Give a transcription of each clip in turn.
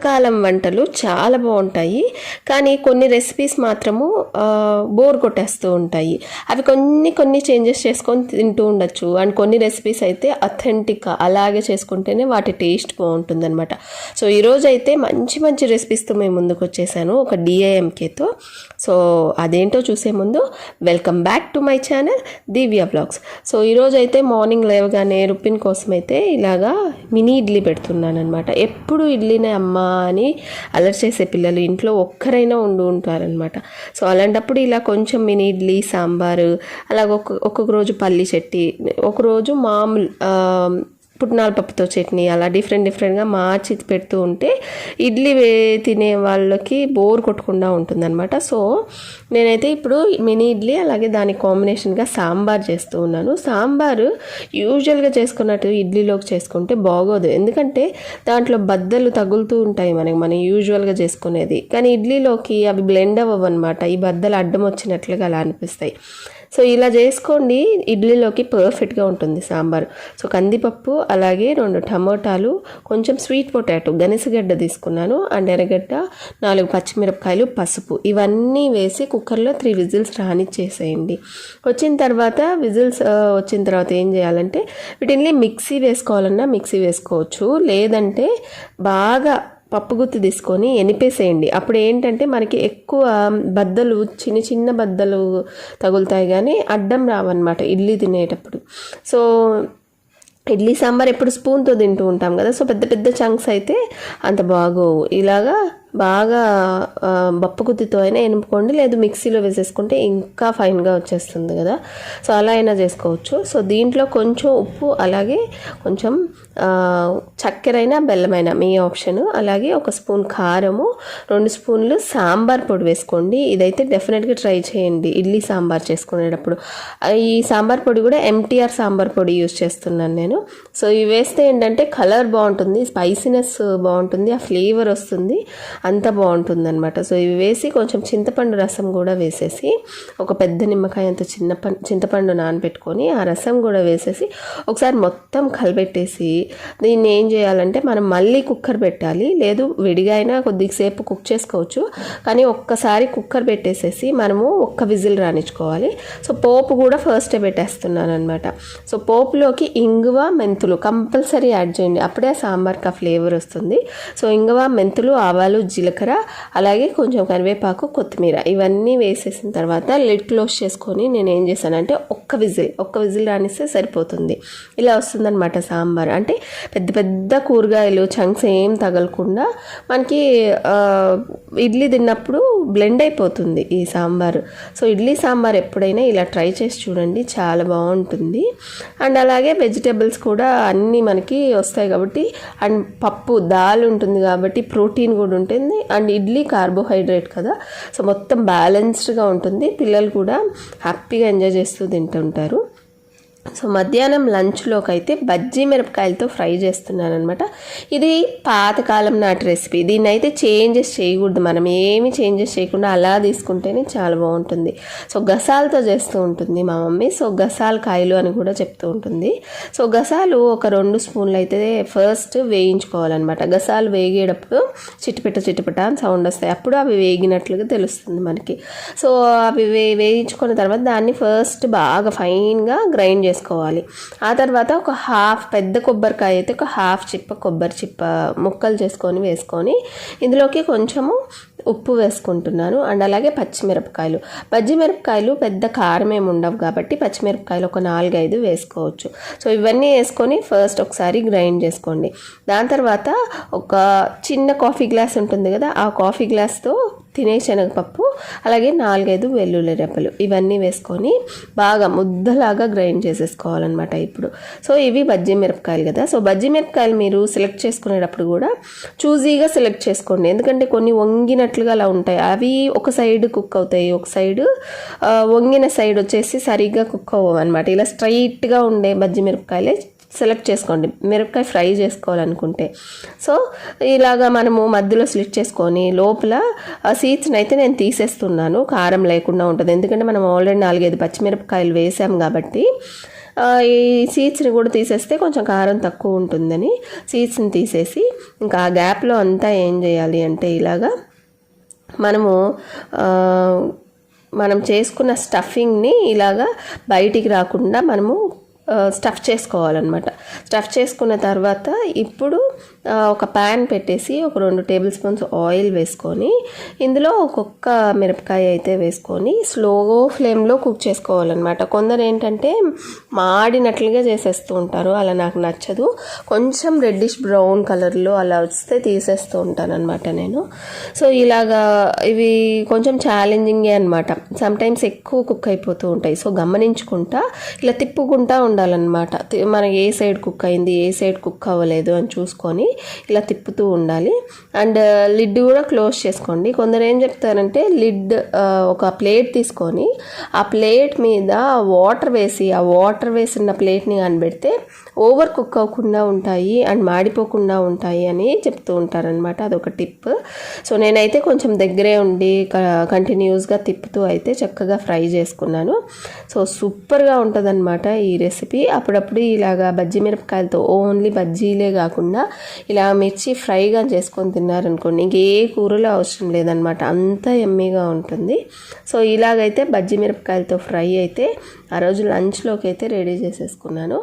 పాతకాలం వంటలు చాలా బాగుంటాయి. కానీ కొన్ని రెసిపీస్ మాత్రము బోర్ కొట్టేస్తూ ఉంటాయి. అవి కొన్ని కొన్ని చేంజెస్ చేసుకొని తింటూ ఉండొచ్చు. అండ్ కొన్ని రెసిపీస్ అయితే అథెంటిక్ అలాగే చేసుకుంటేనే వాటి టేస్ట్ బాగుంటుంది అనమాట సో ఈరోజు అయితే మంచి మంచి రెసిపీస్తో మేము ముందుకు వచ్చేసాను. ఒక డిఐఎంకేతో సో అదేంటో చూసే ముందు welcome back to my channel Divya blogs so ఈరోజు అయితే మార్నింగ్ లేవగానే రుపిన్ కోసం అయితే ఇలాగా మినీ ఇడ్లీ పెడుతున్నాను అనమాట ఎప్పుడు ఇడ్లీనే అమ్మా అని అలర్ చేసే పిల్లలు ఇంట్లో ఒక్కరైనా ఉండు ఉంటారనమాట సో అలాంటప్పుడు ఇలా కొంచెం మినీ ఇడ్లీ సాంబారు అలాగ ఒక్క ఒక్కొక్క రోజు పల్లి చెట్టి ఒకరోజు మామూలు పప్పుతో చట్నీ అలా డిఫరెంట్ డిఫరెంట్గా మార్చి పెడుతూ ఉంటే ఇడ్లీ తినే వాళ్ళకి బోర్ కొట్టకుండా ఉంటుందన్నమాట. సో నేనైతే ఇప్పుడు మినీ ఇడ్లీ అలాగే దాని కాంబినేషన్గా సాంబార్ చేస్తూ ఉన్నాను. సాంబారు యూజువల్గా చేసుకున్నట్టు ఇడ్లీలోకి చేసుకుంటే బాగోదు. ఎందుకంటే దాంట్లో బద్దలు తగులుతూ ఉంటాయి మనకి మనం యూజువల్గా చేసుకునేది. కానీ ఇడ్లీలోకి అవి బ్లెండ్ అవ్వవు అనమాట ఈ బద్దలు అడ్డం వచ్చినట్లుగా అలా అనిపిస్తాయి. సో ఇలా చేసుకోండి. ఇడ్లీలోకి పర్ఫెక్ట్గా ఉంటుంది సాంబార్. సో కందిపప్పు అలాగే రెండు టమోటాలు కొంచెం స్వీట్ పొటాటో గనిసగడ్డ తీసుకున్నాను. అండ్ ఎర్రగడ్డ నాలుగు పచ్చిమిరపకాయలు పసుపు. ఇవన్నీ వేసి కుక్కర్లో త్రీ విజిల్స్ రానిచ్చేసేయండి. వచ్చిన తర్వాత విజిల్స్ వచ్చిన తర్వాత ఏం చేయాలంటే వీటిని మిక్సీ వేసుకోవాలన్నా మిక్సీ వేసుకోవచ్చు. లేదంటే బాగా పప్పు గుత్తి తీసుకొని ఎనిపేసేయండి. అప్పుడు ఏంటంటే మనకి ఎక్కువ బద్దలు చిన్న చిన్న బద్దలు తగులుతాయి కానీ అడ్డం రావన్నమాట ఇడ్లీ తినేటప్పుడు. సో ఇడ్లీ సాంబార్ ఎప్పుడు స్పూన్తో తింటూ ఉంటాం కదా సో పెద్ద పెద్ద చంక్స్ అయితే అంత బాగోవు. ఇలాగా బాగా బప్పగుద్దితో అయినా ఎనుపుకోండి లేదు మిక్సీలో వేసేసుకుంటే ఇంకా ఫైన్గా వచ్చేస్తుంది కదా. సో అలా అయినా చేసుకోవచ్చు. సో దీంట్లో కొంచెం ఉప్పు అలాగే కొంచెం చక్కెరైనా బెల్లమైనా మీ ఆప్షన్. అలాగే ఒక స్పూన్ కారము రెండు స్పూన్లు సాంబార్ పొడి వేసుకోండి. ఇదైతే డెఫినెట్గా ట్రై చేయండి ఇడ్లీ సాంబార్ చేసుకునేటప్పుడు. ఈ సాంబార్ పొడి కూడా ఎంటీఆర్ సాంబార్ పొడి యూస్ చేస్తున్నాను నేను. సో ఇవి వేస్తే ఏంటంటే కలర్ బాగుంటుంది స్పైసీనెస్ బాగుంటుంది ఆ ఫ్లేవర్ వస్తుంది. అంత బాగుంటుందన్నమాట. సో ఇవి వేసి కొంచెం చింతపండు రసం కూడా వేసేసి ఒక పెద్ద నిమ్మకాయ అంత చిన్న చింతపండు నానబెట్టుకొని ఆ రసం కూడా వేసేసి ఒకసారి మొత్తం కలిపెట్టేసి దీన్ని ఏం చేయాలంటే మనం మళ్ళీ కుక్కర్ పెట్టాలి. లేదు విడిగా అయినా కొద్దిసేపు కుక్ చేసుకోవచ్చు. కానీ ఒక్కసారి కుక్కర్ పెట్టేసేసి మనము ఒక్క విజిల్ రానిచ్చుకోవాలి. సో పోపు కూడా ఫస్టే పెట్టేస్తున్నాను అనమాట సో పోపులోకి ఇంగువ మెంతులు కంపల్సరీ యాడ్ చేయండి. అప్పుడే సాంబార్కి ఆ ఫ్లేవర్ వస్తుంది. సో ఇంగువ మెంతులు ఆవాలు జీలకర్ర అలాగే కొంచెం కరివేపాకు కొత్తిమీర ఇవన్నీ వేసేసిన తర్వాత లిడ్ క్లోజ్ చేసుకొని నేను ఏం చేశానంటే ఒక్క విజిల్ ఒక్క విజిల్ రానిస్తే సరిపోతుంది. ఇలా వస్తుందన్నమాట సాంబార్. అంటే పెద్ద పెద్ద కూరగాయలు చంక్స్ ఏం తగలకుండా మనకి ఇడ్లీ తిన్నప్పుడు బ్లెండ్ అయిపోతుంది ఈ సాంబార్. సో ఇడ్లీ సాంబార్ ఎప్పుడైనా ఇలా ట్రై చేసి చూడండి చాలా బాగుంటుంది. అండ్ అలాగే వెజిటేబుల్స్ కూడా అన్నీ మనకి వస్తాయి కాబట్టి అండ్ పప్పు దాల్ ఉంటుంది కాబట్టి ప్రోటీన్ కూడా ఉంటుంది అండ్ ఇడ్లీ కార్బోహైడ్రేట్ కదా. సో మొత్తం బ్యాలెన్స్డ్గా ఉంటుంది. పిల్లలు కూడా హ్యాపీగా ఎంజాయ్ చేస్తూ తింటుంటారు. సో మధ్యాహ్నం లంచ్లోకి అయితే బజ్జీ మిరపకాయలతో ఫ్రై చేస్తున్నాను అనమాట ఇది పాతకాలం నాటి రెసిపీ. దీన్ని అయితే చేంజెస్ చేయకూడదు మనం. ఏమి చేంజెస్ చేయకుండా అలా తీసుకుంటేనే చాలా బాగుంటుంది. సో గసాలతో చేస్తూ ఉంటుంది మా మమ్మీ. సో గసాల కాయలు అని కూడా చెప్తూ ఉంటుంది. సో గసాలు ఒక రెండు స్పూన్లు అయితే ఫస్ట్ వేయించుకోవాలన్నమాట. గసాలు వేగేటప్పుడు చిటిపిట చిటిపిట అని సౌండ్ వస్తాయి. అప్పుడు అవి వేగినట్లుగా తెలుస్తుంది మనకి. సో అవి వే వేయించుకున్న తర్వాత దాన్ని ఫస్ట్ బాగా ఫైన్గా గ్రైండ్ చేసుకోవాలి. ఆ తర్వాత ఒక హాఫ్ పెద్ద కొబ్బరికాయ అయితే ఒక హాఫ్ చిప్ప కొబ్బరి చిప్ప ముక్కలు చేసుకొని వేసుకొని ఇందులోకి కొంచెము ఉప్పు వేసుకుంటున్నాను. అండ్ అలాగే పచ్చిమిరపకాయలు. పచ్చిమిరపకాయలు పెద్ద కారం ఏమి ఉండవు కాబట్టి పచ్చిమిరపకాయలు ఒక నాలుగైదు వేసుకోవచ్చు. సో ఇవన్నీ వేసుకొని ఫస్ట్ ఒకసారి గ్రైండ్ చేసుకోండి. దాని తర్వాత ఒక చిన్న కాఫీ గ్లాస్ ఉంటుంది కదా ఆ కాఫీ గ్లాస్తో తినే శనగపప్పు అలాగే నాలుగైదు వెల్లుల్లి రెప్పలు ఇవన్నీ వేసుకొని బాగా ముద్దలాగా గ్రైండ్ చేసేసుకోవాలన్నమాట ఇప్పుడు. సో ఇవి బజ్జీ మిరపకాయలు కదా. సో బజ్జీ మిరపకాయలు మీరు సెలెక్ట్ చేసుకునేటప్పుడు కూడా చూజీగా సెలెక్ట్ చేసుకోండి. ఎందుకంటే కొన్ని వంగినట్లుగా అలా ఉంటాయి. అవి ఒక సైడ్ కుక్ అవుతాయి. ఒక సైడ్ వంగిన సైడ్ వచ్చేసి సరిగ్గా కుక్ అవ్వవు అనమాట ఇలా స్ట్రైట్గా ఉండే బజ్జీ మిరపకాయలే సెలెక్ట్ చేసుకోండి. మిరపకాయ ఫ్రై చేసుకోవాలనుకుంటే. సో ఇలాగా మనము మధ్యలో స్లిట్ చేసుకొని లోపల సీడ్స్ని అయితే నేను తీసేస్తున్నాను. కారం లేకుండా ఉంటుంది. ఎందుకంటే మనం ఆల్రెడీ నాలుగైదు పచ్చిమిరపకాయలు వేసాం కాబట్టి ఈ సీడ్స్ని కూడా తీసేస్తే కొంచెం కారం తక్కువ ఉంటుందని సీడ్స్ని తీసేసి ఇంకా ఆ గ్యాప్లో అంతా ఏం చేయాలి అంటే ఇలాగా మనము మనం చేసుకున్న స్టఫింగ్ని ఇలాగా బయటికి రాకుండా మనము స్టఫ్ చేసుకోవాలన్నమాట. స్టఫ్ చేసుకున్న తర్వాత ఇప్పుడు ఒక ప్యాన్ పెట్టేసి ఒక రెండు టేబుల్ స్పూన్స్ ఆయిల్ వేసుకొని ఇందులో ఒక్కొక్క మిరపకాయ అయితే వేసుకొని స్లో ఫ్లేమ్లో కుక్ చేసుకోవాలన్నమాట. కొందరు ఏంటంటే మాడినట్లుగా చేసేస్తూ ఉంటారు అలా నాకు నచ్చదు. కొంచెం రెడ్డిష్ బ్రౌన్ కలర్లో అలా వస్తే తీసేస్తూ ఉంటాను అనమాట నేను. సో ఇలాగా ఇవి కొంచెం ఛాలెంజింగే అనమాట సమ్టైమ్స్ ఎక్కువ కుక్ అయిపోతూ ఉంటాయి. సో గమనించుకుంటా ఇలా తిప్పుకుంటా ఉండాలన్నమాట. మనకి ఏ సైడ్ కుక్ అయింది ఏ సైడ్ కుక్ అవ్వలేదు అని చూసుకొని ఇలా తిప్పుతూ ఉండాలి. అండ్ లిడ్ కూడా క్లోజ్ చేసుకోండి. కొందరు ఏం చెప్తారంటే లిడ్ ఒక ప్లేట్ తీసుకొని ఆ ప్లేట్ మీద వాటర్ వేసి ఆ వాటర్ వేసిన ప్లేట్ని కనిపెడితే ఓవర్ కుక్ అవ్వకుండా ఉంటాయి అండ్ మాడిపోకుండా ఉంటాయి అని చెప్తూ ఉంటారనమాట అదొక టిప్. సో నేనైతే కొంచెం దగ్గరే ఉండి కంటిన్యూస్గా తిప్పుతూ అయితే చక్కగా ఫ్రై చేసుకున్నాను. సో సూపర్గా ఉంటుందన్నమాట ఈ రెసిపీ. అప్పుడప్పుడు ఇలాగా బజ్జీ మిరపకాయలతో ఓన్లీ బజ్జీలే కాకుండా ఇలా మిర్చి ఫ్రైగా చేసుకొని తిన్నారనుకోండి ఇంకే కూరలో అవసరం లేదనమాట అంత ఎమ్మీగా ఉంటుంది. సో ఇలాగైతే బజ్జి మిరపకాయలతో ఫ్రై అయితే ఆ రోజు లంచ్లోకి అయితే రెడీ చేసేసుకున్నాను.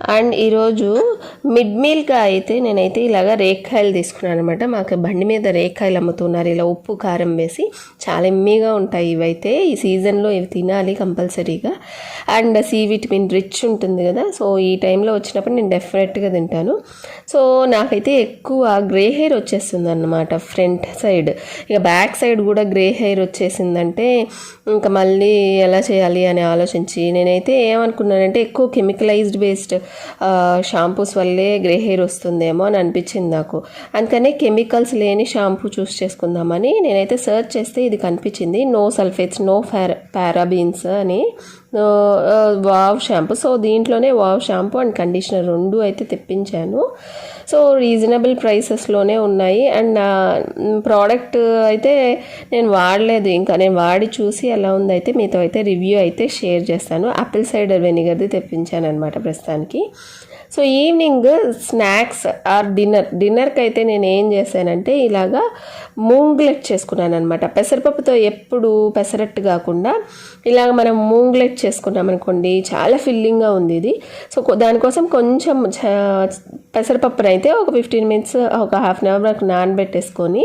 అండ్ ఈరోజు మిడ్ మీల్గా అయితే నేనైతే ఇలాగ రేక్కాయలు తీసుకున్నాను అనమాట మాకు బండి మీద రేక్కాయలు అమ్ముతున్నారు. ఇలా ఉప్పు కారం వేసి చాలా ఎమ్మీగా ఉంటాయి ఇవైతే. ఈ సీజన్లో ఇవి తినాలి కంపల్సరీగా. అండ్ సి విటమిన్ రిచ్ ఉంటుంది కదా సో ఈ టైంలో వచ్చినప్పుడు నేను డెఫినెట్గా తింటాను. సో నాకైతే ఎక్కువ గ్రే హెయిర్ వచ్చేస్తుంది అన్నమాట ఫ్రంట్ సైడ్. ఇక బ్యాక్ సైడ్ కూడా గ్రే హెయిర్ వచ్చేసిందంటే ఇంకా మళ్ళీ ఎలా చేయాలి అని ఆలోచించి నేనైతే ఏమనుకున్నానంటే ఎక్కువ కెమికలైజ్డ్ బేస్డ్ షాంపూస్ వల్లే గ్రే హెయిర్ వస్తుందేమో అని అనిపించింది నాకు. అందుకనే కెమికల్స్ లేని షాంపూ చూస్ చేసుకుందామని నేనైతే సెర్చ్ చేస్తే ఇది కనిపించింది. No sulphates no para parabens అని వావ్ షాంపూ. సో దీంట్లోనే వావ్ షాంపూ అండ్ కండిషనర్ రెండు అయితే తెప్పించాను. సో రీజనబుల్ ప్రైసెస్లోనే ఉన్నాయి. అండ్ నా ప్రోడక్ట్ అయితే నేను వాడలేదు. ఇంకా నేను వాడి చూసి ఎలా ఉంది అయితే మీతో అయితే రివ్యూ అయితే షేర్ చేస్తాను. ఆపిల్ సైడర్ వెనిగర్ది తెప్పించాను అనమాట ప్రస్తుతానికి. So evening snacks or dinner. డిన్నర్కి అయితే నేను ఏం చేశానంటే ఇలాగా మూంగ్లెట్ చేసుకున్నాను అనమాట పెసరపప్పుతో ఎప్పుడు పెసరట్టు కాకుండా ఇలాగ మనం మూంగ్లెట్ చేసుకున్నాం అనుకోండి చాలా ఫిల్లింగ్గా ఉంది ఇది. సో దానికోసం కొంచెం పెసరపప్పునైతే అయితే ఒక ఫిఫ్టీన్ మినిట్స్ ఒక హాఫ్ అన్ అవర్ వరకు నానబెట్టేసుకొని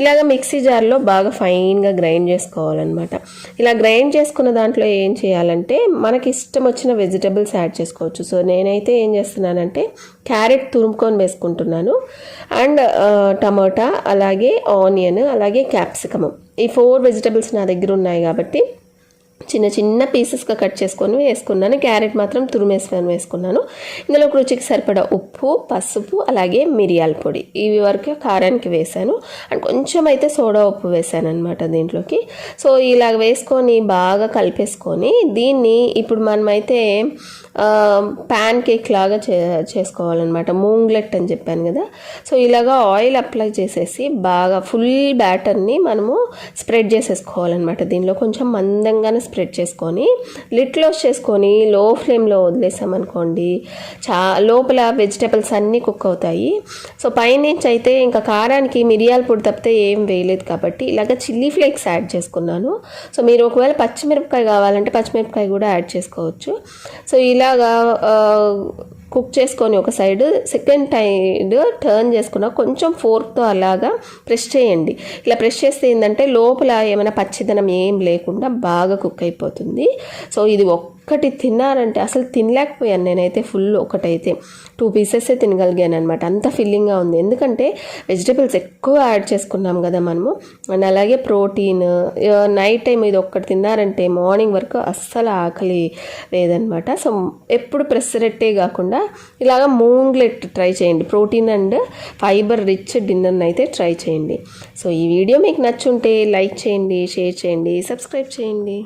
ఇలాగ మిక్సీ జార్లో బాగా ఫైన్గా గ్రైండ్ చేసుకోవాలన్నమాట. ఇలా గ్రైండ్ చేసుకున్న దాంట్లో ఏం చేయాలంటే మనకి ఇష్టం వచ్చిన వెజిటబుల్స్ యాడ్ చేసుకోవచ్చు. సో నేనైతే ఏం చేస్తున్నానంటే క్యారెట్ తురుముకొని వేసుకుంటున్నాను. అండ్ uh, టమాటా అలాగే ఆనియన్ అలాగే క్యాప్సికమ్ ఈ ఫోర్ వెజిటబుల్స్ నా దగ్గర ఉన్నాయి కాబట్టి చిన్న చిన్న పీసెస్గా కట్ చేసుకొని వేసుకున్నాను. క్యారెట్ మాత్రం తురిమేసుకొని వేసుకున్నాను. ఇందులో రుచికి సరిపడా ఉప్పు పసుపు అలాగే మిరియాల పొడి ఇవి వరకు కారానికి వేసాను. అండ్ కొంచెం అయితే సోడా ఉప్పు వేసాను అనమాట దీంట్లోకి. సో ఇలాగ వేసుకొని బాగా కలిపేసుకొని దీన్ని ఇప్పుడు మనమైతే ప్యాన్ కేక్ లాగా చే చేసుకోవాలన్నమాట. మూంగ్లెట్ అని చెప్పాను కదా. సో ఇలాగా ఆయిల్ అప్లై చేసేసి బాగా ఫుల్ బ్యాటర్ని మనము స్ప్రెడ్ చేసేసుకోవాలన్నమాట. దీనిలో కొంచెం మందంగానే స్ప్రెడ్ చేసుకొని లిట్ క్లోజ్ చేసుకొని లో ఫ్లేమ్లో వదిలేసామనుకోండి చా లోపల వెజిటేబుల్స్ అన్నీ కుక్ అవుతాయి. సో పైనుంచి అయితే ఇంకా కారానికి మిరియాల పొడి తప్పితే ఏం వేయలేదు కాబట్టి ఇలాగ చిల్లీ ఫ్లేక్స్ యాడ్ చేసుకున్నాను. సో మీరు ఒకవేళ పచ్చిమిరపకాయ కావాలంటే పచ్చిమిరపకాయ కూడా యాడ్ చేసుకోవచ్చు. సో ఇలాగా కుక్ చేసుకొని ఒక సైడ్ సెకండ్ సైడ్ టర్న్ చేసుకున్న కొంచెం ఫోర్క్తో అలాగా ప్రెస్ చేయండి. ఇలా ప్రెస్ చేస్తే ఏంటంటే లోపల ఏమైనా పచ్చిదనం ఏం లేకుండా బాగా కుక్ అయిపోతుంది. సో ఇది ఒక్కటి తిన్నారంటే అసలు తినలేకపోయాను నేనైతే ఫుల్ ఒకటైతే. టూ పీసెసే తినగలిగాను అనమాట అంత ఫిల్లింగ్గా ఉంది. ఎందుకంటే వెజిటబుల్స్ ఎక్కువ యాడ్ చేసుకున్నాం కదా మనము. అండ్ అలాగే ప్రోటీన్ నైట్ టైం ఇది ఒక్కటి తిన్నారంటే మార్నింగ్ వరకు అస్సలు ఆకలి లేదనమాట సో ఎప్పుడు ప్రెసరెట్టే కాకుండా ఇలాగ మూంగ్లెట్ ట్రై చేయండి. ప్రోటీన్ అండ్ ఫైబర్ రిచ్ డిన్నర్ని అయితే ట్రై చేయండి. సో ఈ వీడియో మీకు నచ్చుంటే లైక్ చేయండి షేర్ చేయండి సబ్స్క్రైబ్ చేయండి.